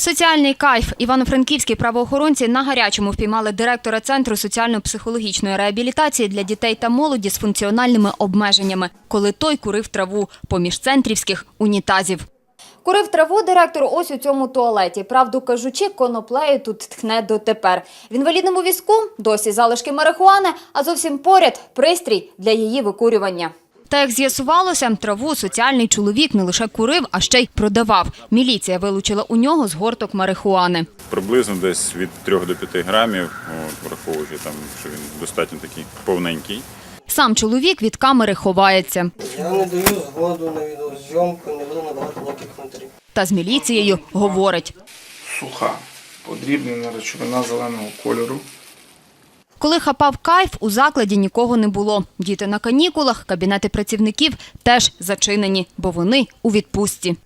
Соціальний кайф. Івано-франківські правоохоронці на гарячому впіймали директора Центру соціально-психологічної реабілітації для дітей та молоді з функціональними обмеженнями, коли той курив траву поміж центрівських унітазів. Курив траву директор ось у цьому туалеті. Правду кажучи, коноплею тут тхне дотепер. В інвалідному візку досі залишки марихуани, а зовсім поряд пристрій для її викурювання. Та як з'ясувалося, траву соціальний чоловік не лише курив, а ще й продавав. Міліція вилучила у нього згорток марихуани. Приблизно десь від 3 до 5 грамів, от, враховуючи там, що він достатньо такий повненький. Сам чоловік від камери ховається. Я не даю згоду на відеозйомку, не буду надавати ніяких коментарів. Та з міліцією говорить. суха, подрібнена речовина зеленого кольору. Коли хапав кайф, у закладі нікого не було. Діти на канікулах, кабінети працівників теж зачинені, бо вони у відпустці.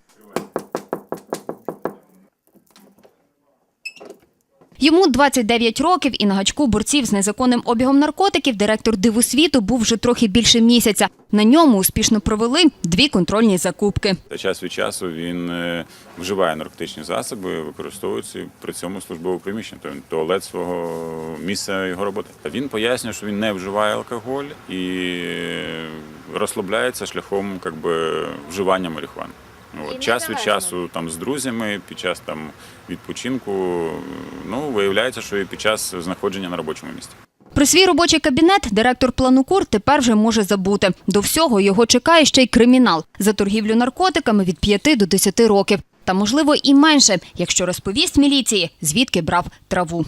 Йому 29 років і на гачку борців з незаконним обігом наркотиків директор дивосвіту був вже трохи більше місяця. На ньому успішно провели дві контрольні закупки. Та час від часу він е, вживає наркотичні засоби, використовується при цьому службове приміщення, тобто туалет свого місця його роботи. Він пояснює, що він не вживає алкоголь і е, розслабляється шляхом как би, вживання марихуани. От, час від часу там з друзями, під час там відпочинку, ну виявляється, що і під час знаходження на робочому місці. Про свій робочий кабінет директор Планукур тепер вже може забути. До всього його чекає ще й кримінал за торгівлю наркотиками від 5 до 10 років. Та можливо і менше, якщо розповість міліції, звідки брав траву.